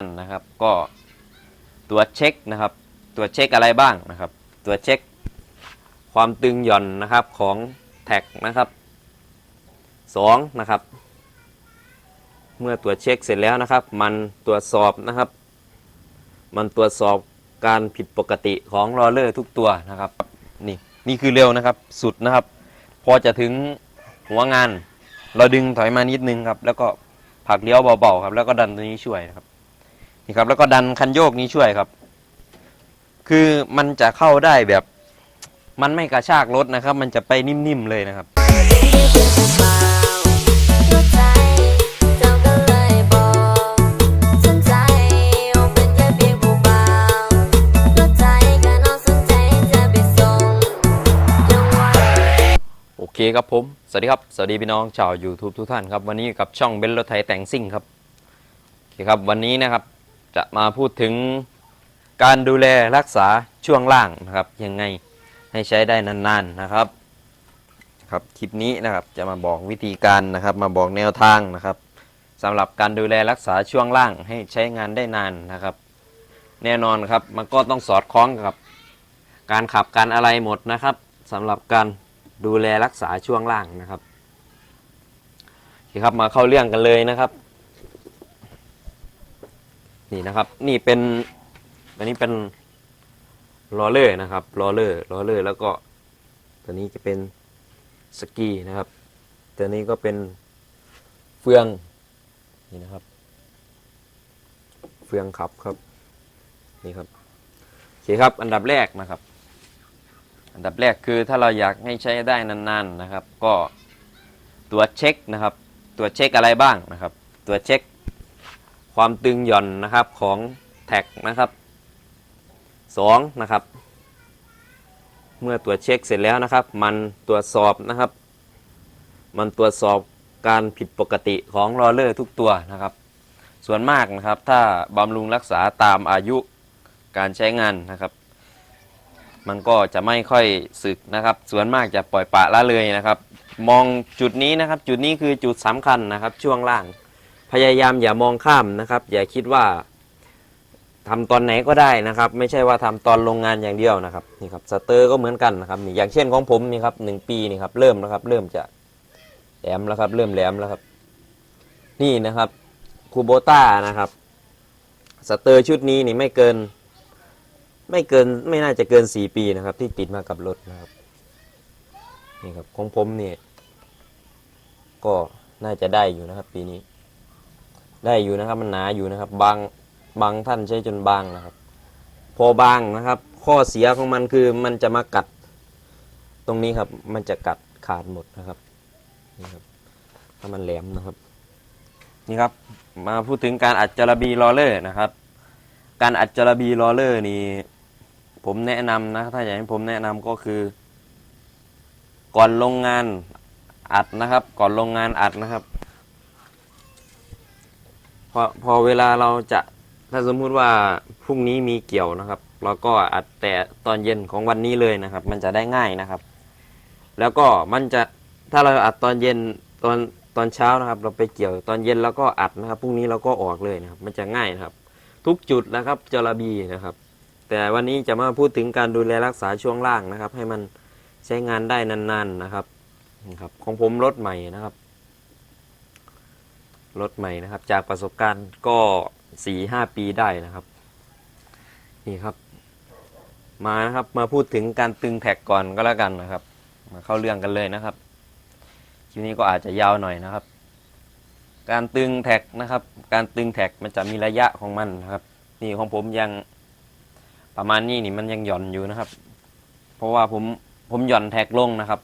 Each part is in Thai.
นะครับ ก็ตัวเช็คนะครับ ตัวเช็คอะไรบ้างนะครับ ตัวเช็คความตึงหย่อนนะครับของแท็กนะครับสองนะครับ เมื่อตรวเช็คเสร็จแล้วนะครับ มันตรวจสอบนะครับ มันตรวจสอบการผิดปกติของรอเลอร์ทุกตัวนะครับ นี่นี่คือเร็วนะครับสุดนะครับ พอจะถึงหัวงาน เราดึงถอยมานิดนึงครับ แล้วก็ผลักเลี้ยวเบาๆครับ แล้วก็ดันตัวนี้ช่วยนะครับ นี่ครับ แล้วก็ดันคันโยกนี้ช่วยครับ คือมันจะเข้าได้แบบ มันไม่กระชากรถนะครับ มันจะไปนิ่มๆเลยนะครับตัวใจเจ้าก็เลยบอกสนใจเอาเป็นแค่เพียงผู้บ่าวตัวใจก็น้องสนใจจะไปส่งยังไหวโอเคครับผม สวัสดีครับ สวัสดีพี่น้องชาว YouTube ทุกท่านครับ วันนี้กับช่องเบนรถไทยแต่งซิ่งครับ โอเคครับ วันนี้นะครับ จะมาพูดถึงการดูแลรักษาช่วงล่างนะครับยังไงให้ใช้ได้นานๆนะครับครับคลิปนี้นะครับจะมาบอกวิธีการนะครับ มาบอกแนวทางนะครับสำหรับการดูแลรักษาช่วงล่างให้ใช้งานได้นานนะครับ แน่นอนครับมันก็ต้องสอดคล้องกับ การขับการอะไรหมดนะครับสำหรับการดูแลรักษาช่วงล่างนะครับโอเคครับมาเข้าเรื่องกันเลยนะครับ นี่นะครับ นี่เป็นอันนี้เป็นลอเลอร์นะครับลอเลอร์ลอเลอร์แล้วก็ตัวนี้จะเป็นสกีนะครับตัวนี้ก็เป็นเฟืองนี่นะครับ เฟืองขับครับนี่ครับโอเคครับอันดับแรกนะครับ อันดับแรกคือถ้าเราอยากให้ใช้ได้นานๆนะครับ ก็ตัวเช็คนะครับ ตัวเช็คอะไรบ้างนะครับ ตัวเช็ค ความตึงหย่อนนะครับของแท็กนะครับสองนะครับ เมื่อตรวจเช็คเสร็จแล้วนะครับ มันตรวจสอบนะครับ มันตรวจสอบการผิดปกติของรอเลอร์ทุกตัวนะครับ ส่วนมากนะครับถ้าบำรุงรักษาตามอายุการใช้งานนะครับ มันก็จะไม่ค่อยสึกนะครับ ส่วนมากจะปล่อยปะละเลยนะครับ มองจุดนี้นะครับ จุดนี้คือจุดสำคัญนะครับช่วงล่าง พยายามอย่ามองข้ามนะครับ อย่าคิดว่าทำตอนไหนก็ได้นะครับ ไม่ใช่ว่าทำตอนโรงงานอย่างเดียวนะครับนี่ครับสเตอร์ก็เหมือนกันนะครับนี่อย่างเช่นของผมนี่ครับหนึ่งปีนี่ครับเริ่มแล้วครับ เริ่มจะแหลมแล้วครับ เริ่มแหลมแล้วครับ นี่นะครับคูโบต้านะครับสเตอร์ชุดนี้นี่ไม่เกิน ไม่เกินไม่น่าจะเกินสี่ปีนะครับ ที่ติดมากับรถนะครับนี่ครับของผมเนี่ยก็น่าจะได้อยู่นะครับปีนี้ ได้อยู่นะครับ มันหนาอยู่นะครับ บางบางท่านใช้จนบางนะครับ พอบางนะครับ ข้อเสียของมันคือมันจะมากัด ตรงนี้ครับ มันจะกัดขาดหมดนะครับนี่ครับ ถ้ามันแหลมนะครับ นี่ครับ มาพูดถึงการอัดจระบีลอเลอร์นะครับ การอัดจระบีลอเลอร์นี่ผมแนะนำนะ ถ้าอยากให้ผมแนะนำก็คือ ก่อนลงงานอัดนะครับ ก่อนลงงานอัดนะครับ อพอเวลาเราจะถ้าสมมุติว่าพรุ่งนี้มีเกี่ยวนะครับ เราก็อัดแต่ตอนเย็นของวันนี้เลยนะครับ มันจะได้ง่ายนะครับ แล้วก็มันจะถ้าเราอัดตอนเย็นตอนตอนเช้านะครับ เราไปเกี่ยวตอนเย็นแล้วก็อัดนะครับพรุ่งนี้เราก็ออกเลยนะครับ มันจะง่ายนะครับ ทุกจุดนะครับจระบีนะครับ แต่วันนี้จะมาพูดถึงการดูแลรักษาช่วงล่างนะครับ ให้มันใช้งานได้นานๆนะครับนะครับของผมรถใหม่นะครับ รถใหม่นะครับ จากประสบการณ์ก็สี่ห้าปีได้นะครับ นี่ครับ มานะครับมาพูดถึงการตึงแท็กก่อนก็แล้วกันนะครับ มาเข้าเรื่องกันเลยนะครับคลิปนี้ก็อาจจะยาวหน่อยนะครับ การตึงแท็กนะครับ การตึงแท็กมันจะมีระยะของมันนะครับ นี่ของผมยังประมาณนี้นี่มันยังหย่อนอยู่นะครับ เพราะว่าผมผมหย่อนแท็กลงนะครับ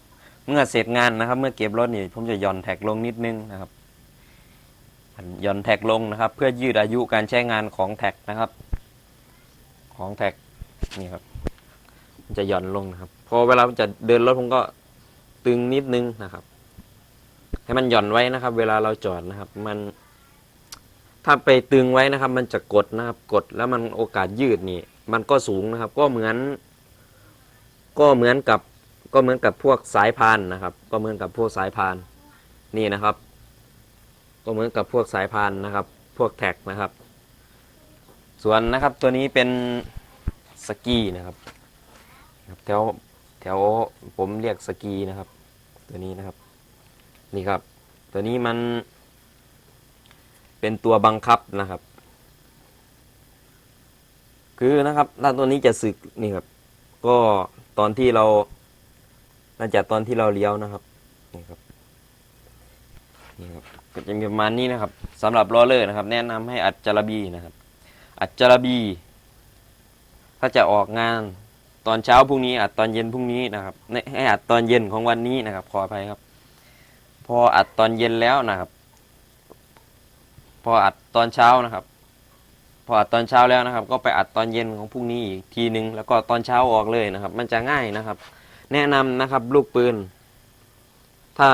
เมื่อเสร็จงานนะครับ เมื่อเก็บรถนี่ ผมจะหย่อนแท็กลงนิดนึงนะครับ หย่อนแท็กลงนะครับ เพื่อยืดอายุการใช้งานของแท็กนะครับ ของแท็กนี่ครับมันจะหย่อนลงนะครับ พอเวลามันจะเดินรถผมก็ตึงนิดนึงนะครับ ให้มันหย่อนไว้นะครับ เวลาเราจอดนะครับ มันถ้าไปตึงไว้นะครับ มันจะกดนะครับ กดแล้วมันโอกาสยืดนี่ มันก็สูงนะครับ ก็เหมือน ก็เหมือนกับ ก็เหมือนกับพวกสายพานนะครับ ก็เหมือนกับพวกสายพานนี่นะครับ ก็เหมือนกับพวกสายพานนะครับ พวกแท็กนะครับ ส่วนนะครับตัวนี้เป็นสกีนะครับแถวแถวผมเรียกสกีนะครับ ตัวนี้นะครับ นี่ครับ ตัวนี้มัน เป็นตัวบังคับนะครับ คือนะครับถ้าตัวนี้จะสึกนี่ครับ ก็ตอนที่เราน่าจะตอนที่เราเลี้ยวนะครับนี่ครับนี่ครับ ก็จะมีประมาณนี้นะครับสำหรับล้อเลอร์นะครับ แนะนำให้อัดจารบีนะครับ อัดจารบี ถ้าจะออกงานตอนเช้าพรุ่งนี้ อัดตอนเย็นพรุ่งนี้นะครับให้ให้อัดตอนเย็นของวันนี้นะครับ ขออภัยครับ พออัดตอนเย็นแล้วนะครับ พออัดตอนเช้านะครับพออัดตอนเช้าแล้วนะครับ ก็ไปอัดตอนเย็นของพรุ่งนี้อีกทีหนึ่งแล้วก็ตอนเช้าออกเลยนะครับ มันจะง่ายนะครับ แนะนำนะครับ ลูกปืน ถ้า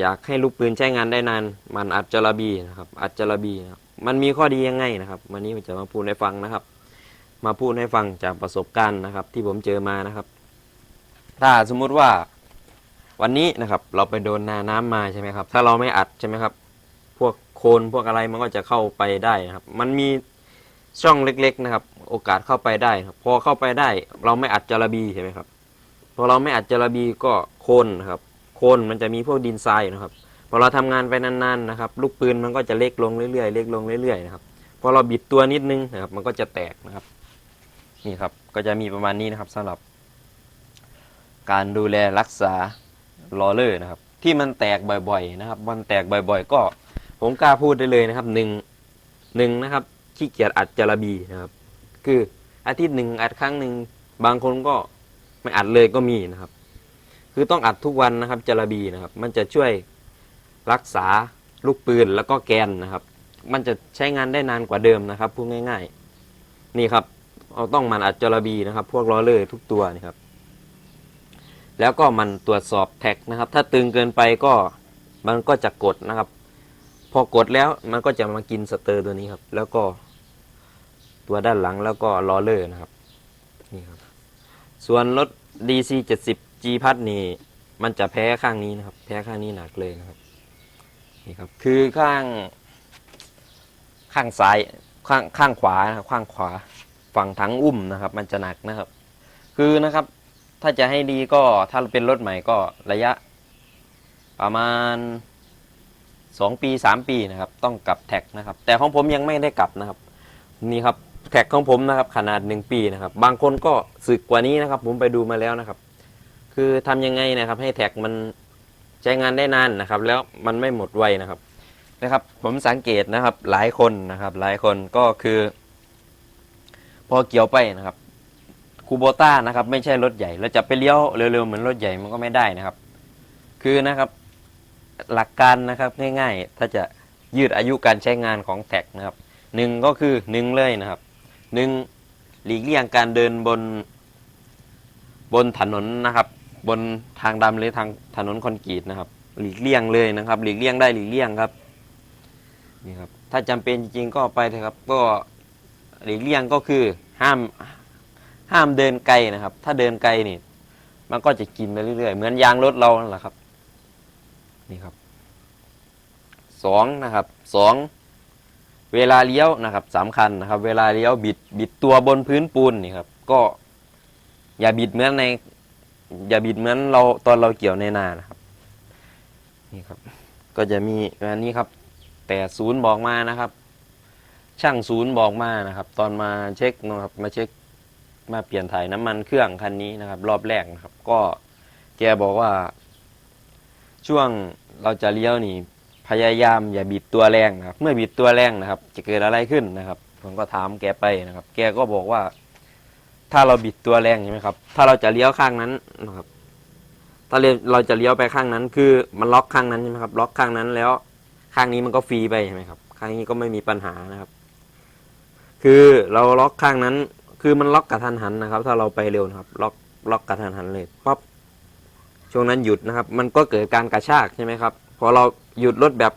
อยากให้ลูกปืนใช้งานได้นาน มันอัดจระบีนะครับ อัดจระบีนะครับมันมีข้อดียังไงนะครับ วันนี้ผมจะมาพูดให้ฟังนะครับ มาพูดให้ฟังจากประสบการณ์นะครับ ที่ผมเจอมานะครับ ถ้าสมมุติว่าวันนี้นะครับ เราไปโดนนาน้ำมาใช่ไหมครับ ถ้าเราไม่อัดใช่ไหมครับ พวกโคลนพวกอะไรมันก็จะเข้าไปได้นะครับ มันมีช่องเล็ก ๆ นะครับ โอกาสเข้าไปได้ครับพอเข้าไปได้ เราไม่อัดจระบีใช่ไหมครับพอเราไม่อัดจระบีก็โคลนนะครับ โคนมันจะมีพวกดินทรายนะครับพอเราทำงานไปนานๆนะครับ ลูกปืนมันก็จะเล็กลงเรื่อยๆเล็กลงเรื่อยๆนะครับพอเราบิดตัวนิดนึงนะครับ มันก็จะแตกนะครับ นี่ครับก็จะมีประมาณนี้นะครับสำหรับ การดูแลรักษาลอเลอร์นะครับ ที่มันแตกบ่อยๆ นะครับ มันแตกบ่อย ๆ ก็ผมกล้าพูดได้เลยนะครับหนึ่งหนึ่งนะครับขี้เกียจอัดจระบีนะครับ คืออาทิตย์หนึ่งอัดครั้งหนึ่งบางคนก็ไม่อัดเลยก็มีนะครับ คือต้องอัดทุกวันนะครับจระบีนะครับ มันจะช่วยรักษาลูกปืนแล้วก็แกนนะครับ มันจะใช้งานได้นานกว่าเดิมนะครับพูดง่าย ๆ นี่ครับ เราต้องมันอัดจระบีนะครับ พวกล้อเลอร์ทุกตัวนี่ครับ แล้วก็มันตรวจสอบแท็กนะครับ ถ้าตึงเกินไปก็มันก็จะกดนะครับ พอกดแล้วมันก็จะมากินสเตอร์ตัวนี้ครับ แล้วก็ตัวด้านหลังแล้วก็ล้อเลอร์นะครับนี่ครับ ส่วนรถ DC 70 G พัดนี่ มันจะแพ้ข้างนี้นะครับ แพ้ข้างนี้หนักเลยนะครับนี่ครับ คือข้าง ข้างซ้ายข้างข้างขวานะครับข้างขวาฝั่งทั้งอุ้มนะครับ มันจะหนักนะครับ คือนะครับ ถ้าจะให้ดีก็ถ้าเป็นรถใหม่ก็ระยะ ประมาณ2ปี3ปีนะครับ ต้องกลับแท็กนะครับ แต่ของผมยังไม่ได้กลับนะครับ นี่ครับแท็กของผมนะครับ ขนาด1ปีนะครับ บางคนก็สึกกว่านี้นะครับ ผมไปดูมาแล้วนะครับ คือทำยังไงนะครับ ให้แท็กมันใช้งานได้นานนะครับ แล้วมันไม่หมดไวนะครับนะครับ ผมสังเกตนะครับหลายคนนะครับ หลายคนก็คือ พอเกี่ยวไปนะครับคูโบต้านะครับ ไม่ใช่รถใหญ่เราจะไปเลี้ยวเร็วๆเหมือนรถใหญ่มันก็ไม่ได้นะครับ คือนะครับ หลักการนะครับง่ายๆ ถ้าจะยืดอายุการใช้งานของแท็กนะครับหนึ่งก็คือหนึ่งเลยนะครับหนึ่งหลีกเลี่ยงการเดินบนบนถนนนะครับ บนทางดำหรือทางถนนคอนกรีตนะครับ หลีกเลี่ยงเลยนะครับ หลีกเลี่ยงได้หลีกเลี่ยงครับนี่ครับ ถ้าจำเป็นจริงๆก็ไปเถอะครับ ก็หลีกเลี่ยงก็คือห้ามห้ามเดินไกลนะครับ ถ้าเดินไกลนี่มันก็จะกินไปเรื่อยๆ เหมือนยางรถเรานั่นแหละครับ นี่ครับสองนะครับสองเวลาเลี้ยวนะครับสำคัญนะครับ เวลาเลี้ยวบิดบิดตัวบนพื้นปูนนี่ครับ ก็อย่าบิดเหมือนใน อย่าบิดเหมือนเราตอนเราเกี่ยวในนานะครับ นี่ครับ ก็จะมีอันนี้ครับ แต่ศูนย์บอกมานะครับ ช่างศูนย์บอกมานะครับ ตอนมาเช็คนะครับ มาเช็คมาเปลี่ยนถ่ายน้ำมันเครื่องคันนี้นะครับ รอบแรกนะครับ ก็แกบอกว่า ช่วงเราจะเลี้ยวนี่ พยายามอย่าบิดตัวแรงนะครับ เมื่อบิดตัวแรงนะครับ จะเกิดอะไรขึ้นนะครับ ผมก็ถามแกไปนะครับ แกก็บอกว่า ถ้าเราบิดตัวแรงใช่ไหมครับ ถ้าเราจะเลี้ยวข้างนั้นนะครับ ถ้าเราจะเลี้ยวไปข้างนั้น คือมันล็อกข้างนั้นใช่ไหมครับ ล็อกข้างนั้นแล้ว ข้างนี้มันก็ฟรีไปใช่ไหมครับ ข้างนี้ก็ไม่มีปัญหานะครับ คือเราล็อกข้างนั้น คือมันล็อกกระทันหันนะครับ ถ้าเราไปเร็วนะครับ ล็อกล็อกกระทันหันเลยปั๊บช่วงนั้นหยุดนะครับ มันก็เกิดการกระชากใช่ไหมครับ พอเราหยุดรถแบบ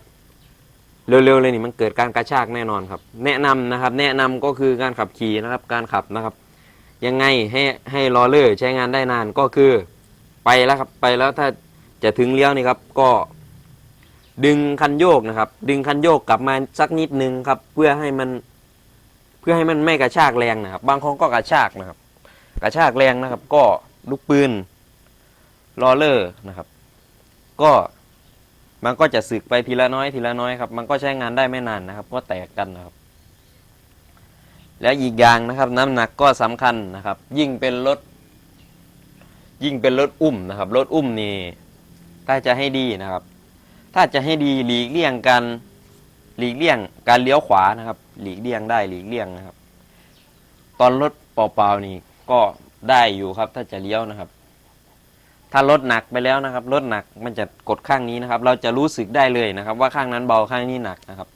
เร็วๆเลยนี่มันเกิดการกระชากแน่นอนครับ แนะนำนะครับ แนะนำก็คือการขับขี่นะครับ การขับนะครับ ยังไงให้ให้ลอเลอร์ใช้งานได้นานก็คือไปแล้วครับไปแล้วถ้าจะถึงเลี้ยวนี่ครับก็ ดึงคันโยกนะครับ ดึงคันโยกกลับมาสักนิดนึงครับ เพื่อให้มันเพื่อให้มันไม่กระชากแรงนะครับ บางคนก็กระชากนะครับ กระชากแรงนะครับ ก็ลูกปืนลอเลอร์นะครับ ก็มันก็จะสึกไปทีละน้อยทีละน้อยครับ มันก็ใช้งานได้ไม่นานนะครับ ก็แตกกันนะครับ แล้วอีกอย่างนะครับน้ำหนักก็สำคัญนะครับ ยิ่งเป็นรถ ยิ่งเป็นรถอุ้มนะครับรถอุ้มนี่ถ้าจะให้ดีนะครับ ถ้าจะให้ดีหลีกเลี่ยงการหลีกเลี่ยงการเลี้ยวขวานะครับ หลีกเลี่ยงได้หลีกเลี่ยงนะครับ ตอนรถเปล่าๆนี่ก็ได้อยู่ครับ ถ้าจะเลี้ยวนะครับ ถ้ารถหนักไปแล้วนะครับรถหนักมันจะกดข้างนี้นะครับ เราจะรู้สึกได้เลยนะครับ ว่าข้างนั้นเบาข้างนี้หนักนะครับ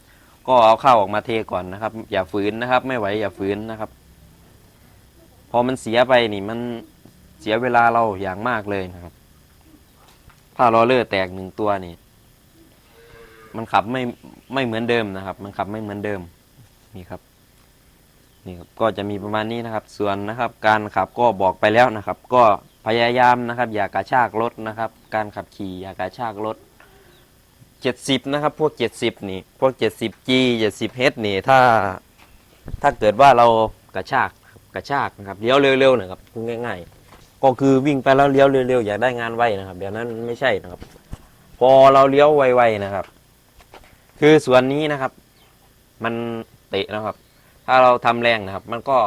ก็เอาข้าวออกมาเทก่อนนะครับ อย่าฝืนนะครับ ไม่ไหวอย่าฝืนนะครับ พอมันเสียไปนี่มันเสียเวลาเราอย่างมากเลยนะครับ ถ้าล้อเลอร์แตกหนึ่งตัวนี่ มันขับไม่ไม่เหมือนเดิมนะครับ มันขับไม่เหมือนเดิมนี่ครับนี่ครับก็จะมีประมาณนี้นะครับ ส่วนนะครับ การขับก็บอกไปแล้วนะครับ ก็พยายามนะครับ อย่ากระชากรถนะครับ การขับขี่อย่ากระชากรถ 70 นะครับ พวก 70 นี่ พวก 70G 70H นี่ ถ้า ถ้าเกิดว่าเรากระชาก กระชากนะครับ เลี้ยวเร็วๆนะครับพูดง่าย ๆ ก็คือวิ่งไปแล้วเลี้ยวเร็วๆ อยากได้งานไวนะครับ เดี๋ยวนั้นไม่ใช่นะครับ พอเราเลี้ยวไวๆนะครับ คือส่วนนี้นะครับ มันเตะนะครับ ถ้าเราทำแรงนะครับ มันก็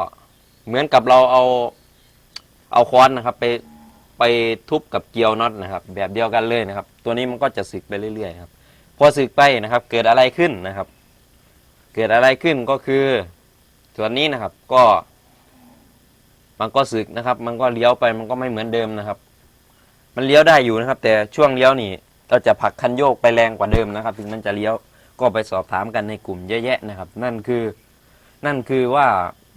เหมือนกับเราเอา เอาค้อนนะครับ ไปไปทุบกับเกลียวน็อตนะครับ แบบเดียวกันเลยนะครับ ตัวนี้มันก็จะสึกไปเรื่อยๆครับ พอสึกไปนะครับ เกิดอะไรขึ้นนะครับ เกิดอะไรขึ้นก็คือส่วนนี้นะครับก็ มันก็สึกนะครับ มันก็เลี้ยวไปมันก็ไม่เหมือนเดิมนะครับ มันเลี้ยวได้อยู่นะครับ แต่ช่วงเลี้ยวนี่เราจะผลักคันโยกไปแรงกว่าเดิมนะครับ ถึงมันจะเลี้ยวก็ไปสอบถามกันในกลุ่มเยอะแยะนะครับ นั่นคือ นั่นคือว่า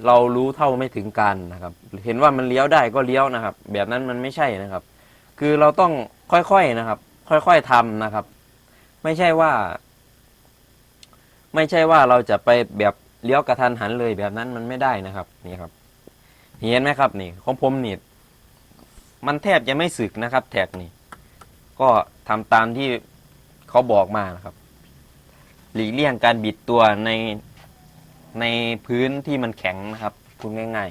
เรารู้เท่าไม่ถึงการนะครับ เห็นว่ามันเลี้ยวได้ก็เลี้ยวนะครับ แบบนั้นมันไม่ใช่นะครับ คือเราต้องค่อยๆนะครับ ค่อยๆทำนะครับ ไม่ใช่ว่า ไม่ใช่ว่าเราจะไปแบบเลี้ยวกระทันหันเลยแบบนั้นมันไม่ได้นะครับ นี่ครับ เห็นไหมครับ นี่ ของผมนี่มันแทบจะไม่สึกนะครับ แท็กนี่ ก็ทำตามที่เขาบอกมานะครับ หลีกเลี่ยงการบิดตัวในในพื้นที่มันแข็งนะครับพูดง่าย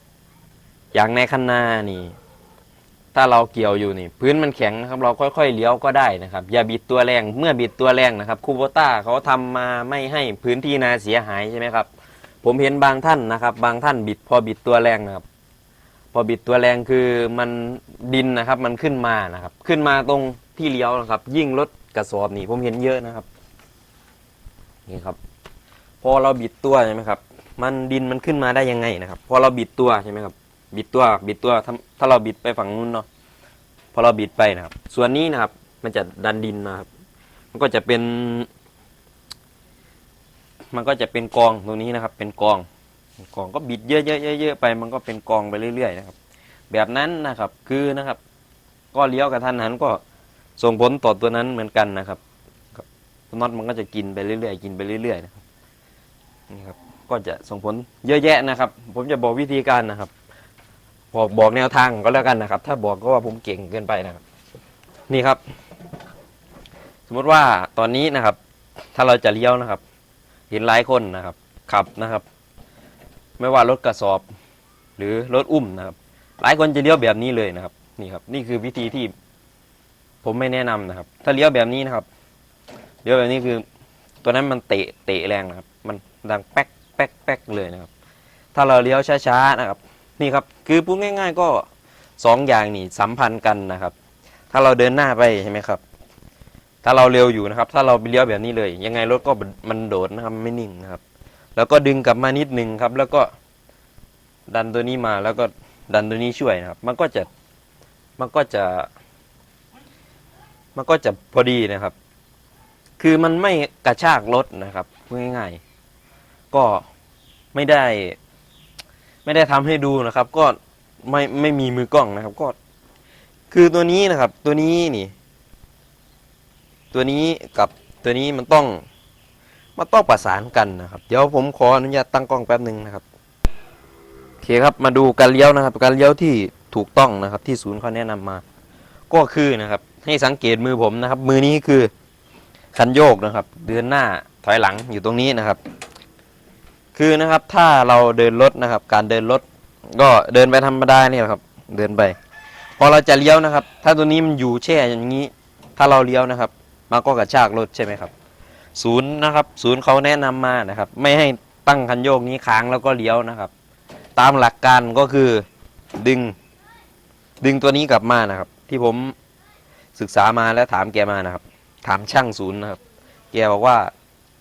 ๆ อย่างในคันนานี่ ถ้าเราเกี่ยวอยู่นี่พื้นมันแข็งนะครับ เราค่อยๆเลี้ยวก็ได้นะครับ อย่าบิดตัวแรงเมื่อบิดตัวแรงนะครับคูโบต้าเขาทำมาไม่ให้พื้นที่นาเสียหายใช่ไหมครับ ผมเห็นบางท่านนะครับ บางท่านบิดพอบิดตัวแรงนะครับ พอบิดตัวแรงคือมันดินนะครับมันขึ้นมานะครับ ขึ้นมาตรงที่เลี้ยวนะครับ ยิ่งรถกระสอบนี่ผมเห็นเยอะนะครับนี่ครับ พอเราบิดตัวใช่ไหมครับ มันดินมันขึ้นมาได้ยังไงนะครับ พอเราบิดตัวใช่ไหมครับ บิดตัวบิดตัวถ้าถ้าเราบิดไปฝั่งนู้นเนาะพอเราบิดไปนะครับ ส่วนนี้นะครับ มันจะดันดินมาครับ มันก็จะเป็น มันก็จะเป็นกองตรงนี้นะครับ เป็นกองกองก็บิดเยอะๆๆๆไป มันก็เป็นกองไปเรื่อยๆนะครับ แบบนั้นนะครับคือนะครับ ก็เลี้ยวกับทันหันก็ส่งผลต่อตัวนั้นเหมือนกันนะครับน็อตมันก็จะกินไปเรื่อยๆกินไปเรื่อยๆนะครับนี่ครับ ก็จะส่งผลเยอะแยะนะครับ ผมจะบอกวิธีการนะครับ บอกบอกแนวทางก็แล้วกันนะครับ ถ้าบอกก็ว่าผมเก่งเกินไปนะครับ นี่ครับ สมมติว่าตอนนี้นะครับ ถ้าเราจะเลี้ยวนะครับ เห็นหลายคนนะครับ ขับนะครับ ไม่ว่ารถกระสอบ หรือรถอุ้มนะครับ หลายคนจะเลี้ยวแบบนี้เลยนะครับ นี่ครับ นี่คือวิธีที่ ผมไม่แนะนำนะครับ ถ้าเลี้ยวแบบนี้นะครับเลี้ยวแบบนี้คือ ตัวนั้นมันเตะเตะแรงนะครับ มันดังแป๊กแป๊กแป๊กเลยนะครับ ถ้าเราเลี้ยวช้าๆนะครับ นี่ครับคือพูดง่าย ๆ ก็สองอย่างนี่สัมพันธ์กันนะครับ ถ้าเราเดินหน้าไปใช่ไหมครับ ถ้าเราเร็วอยู่นะครับ ถ้าเราเลี้ยวแบบนี้เลย ยังไงรถก็มันโดดนะครับไม่นิ่งนะครับ แล้วก็ดึงกลับมานิดนึงครับ แล้วก็ดันตัวนี้มาแล้วก็ดันตัวนี้ช่วยนะครับ มันก็จะมันก็จะ มันก็จะพอดีนะครับ คือมันไม่กระชากรถนะครับพูดง่ายๆก็ไม่ได้ ไม่ได้ทำให้ดูนะครับ ก็ไม่ไม่มีมือกล้องนะครับ ก็ คือตัวนี้นะครับ ตัวนี้นี่ ตัวนี้กับตัวนี้มันต้องมันต้องประสานกันนะครับ เดี๋ยวผมขออนุญาตตั้งกล้องแป๊บหนึ่งนะครับโอเคครับมาดูการเลี้ยวนะครับ การเลี้ยวที่ถูกต้องนะครับ ที่ศูนย์เขาแนะนำมา ก็คือนะครับ ให้สังเกตมือผมนะครับ มือนี้คือคันโยกนะครับ เดินหน้าถอยหลังอยู่ตรงนี้นะครับ คือนะครับถ้าเราเดินรถนะครับ การเดินรถก็เดินไปธรรมดาเนี่ยแหละครับ เดินไป พอเราจะเลี้ยวนะครับ ถ้าตัวนี้มันอยู่แช่อย่างนี้ ถ้าเราเลี้ยวนะครับมันก็กระชากรถใช่ไหมครับ ศูนย์นะครับ ศูนย์เขาแนะนำมานะครับ ไม่ให้ตั้งคันโยกนี้ค้างแล้วก็เลี้ยวนะครับ ตามหลักการก็คือดึง ดึงตัวนี้กลับมานะครับ ที่ผมศึกษามาแล้วถามแกมานะครับ ถามช่างศูนย์นะครับ แกบอกว่า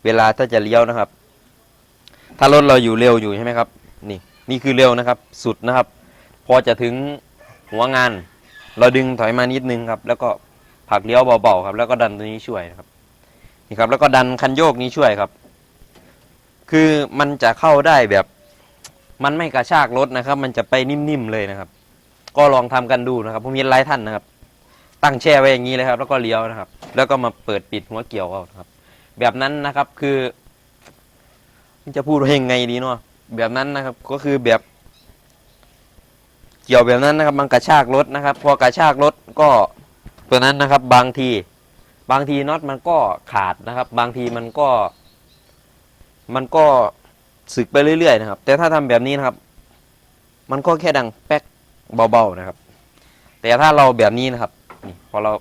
เวลาถ้าจะเลี้ยวนะครับ ถ้ารถเราอยู่เร็วอยู่ใช่ไหมครับนี่นี่คือเร็วนะครับ สุดนะครับ พอจะถึงหัวงาน เราดึงถอยมานิดนึงครับ แล้วก็ผลักเลี้ยวเบาๆครับ แล้วก็ดันตัวนี้ช่วยนะครับนี่ครับ แล้วก็ดันคันโยกนี้ช่วยครับ คือมันจะเข้าได้แบบ มันไม่กระชากรถนะครับ มันจะไปนิ่มๆเลยนะครับ ก็ลองทำกันดูนะครับผมมีหลายท่านนะครับ ตั้งแช่ไว้อย่างนี้เลยครับ แล้วก็เลี้ยวนะครับ แล้วก็มาเปิดปิดหัวเกี่ยวเอาครับ แบบนั้นนะครับคือ จะพูดว่ายังไงดีเนาะแบบนั้นนะครับ ก็คือแบบ เกี่ยวแบบนั้นนะครับ มันกระชากรถนะครับ พอกระชากรถก็ตัวนั้นนะครับ บางที บางทีน็อตมันก็ขาดนะครับ บางทีมันก็ มันก็สึกไปเรื่อยๆนะครับ แต่ถ้าทำแบบนี้นะครับ มันก็แค่ดังแป๊กเบาๆนะครับ แต่ถ้าเราแบบนี้นะครับนี่พอเรา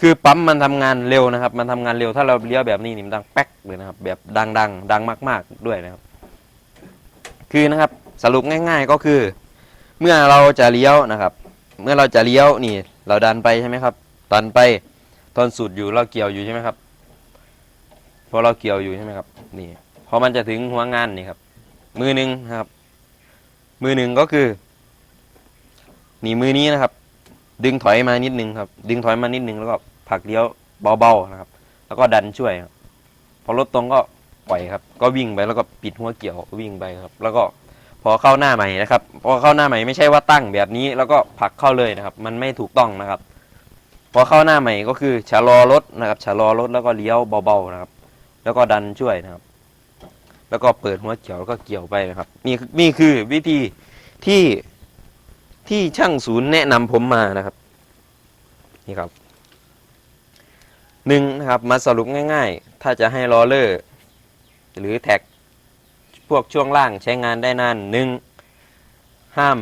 คือปั๊มมันทำงานเร็วนะครับ มันทำงานเร็วถ้าเราเลี้ยวแบบนี้นี่มันดังแป๊กเลยนะครับ แบบดังๆดังมาก ๆด้วยนะครับ คือนะครับสรุปง่าย ๆก็คือ เมื่อเราจะเลี้ยวนะครับ เมื่อเราจะเลี้ยวนี่ เราดันไปใช่ไหมครับ ดันไปตอนสุดอยู่เราเกี่ยวอยู่ใช่ไหมครับพอเราเกี่ยวอยู่ใช่ไหมครับ นี่พอมันจะถึงหัวงานนี่ครับ มือหนึ่งครับ มือหนึ่งก็คือ นี่มือนี้นะครับ ดึงถอยมานิดนึงครับ ดึงถอยมานิดนึงแล้วก็ผลักเลี้ยวเบาๆนะครับ แล้วก็ดันช่วยครับพอรถตรงก็ปล่อยครับ ก็วิ่งไปแล้วก็ปิดหัวเกี่ยววิ่งไปครับ แล้วก็พอเข้าหน้าใหม่นะครับ พอเข้าหน้าใหม่ไม่ใช่ว่าตั้งแบบนี้ แล้วก็ผลักเข้าเลยนะครับ มันไม่ถูกต้องนะครับ พอเข้าหน้าใหม่ก็คือชะลอรถนะครับชะลอรถแล้วก็เลี้ยวเบาๆนะครับ แล้วก็ดันช่วยนะครับ แล้วก็เปิดหัวเกี่ยวแล้วก็เกี่ยวไปนะครับนี่นี่คือวิธีที่ ที่ช่างศูนย์แนะนำผมมานะครับ นี่ครับหนึ่งนะครับมาสรุปง่าย ๆ ถ้าจะให้ลอเลอร์ หรือแท็กพวกช่วงล่างใช้งานได้นานหนึ่งห้าม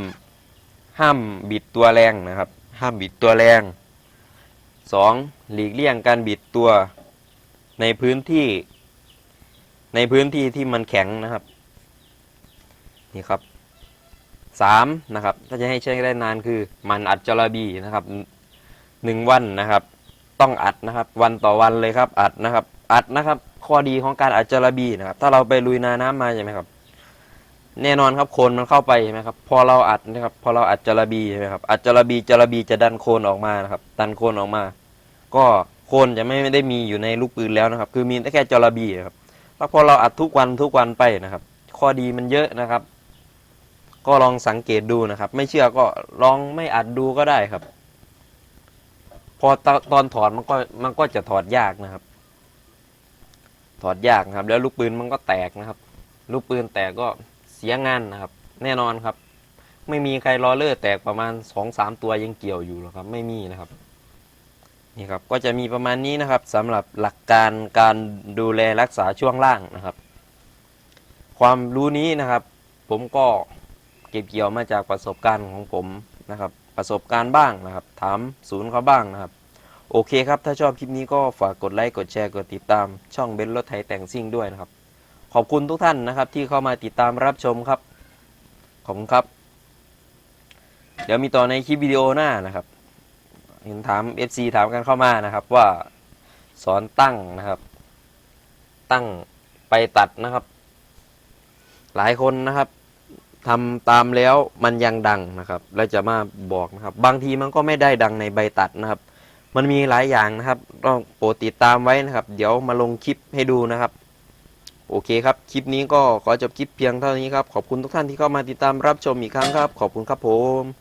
ห้ามบิดตัวแรงนะครับ ห้ามบิดตัวแรงสองหลีกเลี่ยงการบิดตัวในพื้นที่ ในพื้นที่ที่มันแข็งนะครับ นี่ครับ สามนะครับถ้าจะให้ใช้ได้นานคือมันอัดจระบีนะครับหนึ่งวันนะครับ ต้องอัดนะครับ วันต่อวันเลยครับอัดนะครับ อัดนะครับ ข้อดีของการอัดจระบีนะครับ ถ้าเราไปลุยนาน้ำมาใช่ไหมครับ แน่นอนครับโคลนมันเข้าไปใช่ไหมครับพอเราอัดนะครับ พอเราอัดจระบีใช่ไหมครับอัดจระบีจระบีจะดันโคลนออกมานะครับ ดันโคลนออกมา ก็โคลนจะไม่ได้มีอยู่ในลูกปืนแล้วนะครับ คือมีแค่จระบีครับแล้วพอเราอัดทุกวันทุกวันไปนะครับ ข้อดีมันเยอะนะครับ ก็ลองสังเกตดูนะครับ ไม่เชื่อก็ลองไม่อัดดูก็ได้ครับ พอตตอนถอดมันก็มันก็จะถอดยากนะครับ ถอดยากนะครับ แล้วลูกปืนมันก็แตกนะครับ ลูกปืนแตกก็เสียงานนะครับ แน่นอนครับ ไม่มีใครล้อเลอร์แตกประมาณสองสามตัวยังเกี่ยวอยู่หรอกครับ ไม่มีนะครับนี่ครับก็จะมีประมาณนี้นะครับสำหรับหลักการการดูแลรักษาช่วงล่างนะครับ ความรู้นี้นะครับ ผมก็ เก็บเกี่ยวมาจากประสบการณ์ของผมนะครับ ประสบการณ์บ้างนะครับ ถามศูนย์เขาบ้างนะครับ โอเคครับ ถ้าชอบคลิปนี้ก็ฝากกดไลค์ กดแชร์ กดติดตาม ช่องเบนซ์รถไทยแต่งซิ่งด้วยนะครับ ขอบคุณทุกท่านนะครับ ที่เข้ามาติดตามรับชมครับ ขอบคุณครับ เดี๋ยวมีต่อในคลิปวิดีโอหน้านะครับเห็นถาม FC ถามกันเข้ามานะครับว่าสอนตั้งนะครับ ตั้งไปตัดนะครับ หลายคนนะครับ ทำตามแล้วมันยังดังนะครับเราจะมาบอกนะครับ บางทีมันก็ไม่ได้ดังในใบตัดนะครับ มันมีหลายอย่างนะครับต้องโปรดติดตามไว้นะครับ เดี๋ยวมาลงคลิปให้ดูนะครับ โอเคครับ คลิปนี้ก็ขอจบคลิปเพียงเท่านี้ครับ ขอบคุณทุกท่านที่เข้ามาติดตามรับชมอีกครั้งครับ ขอบคุณครับผม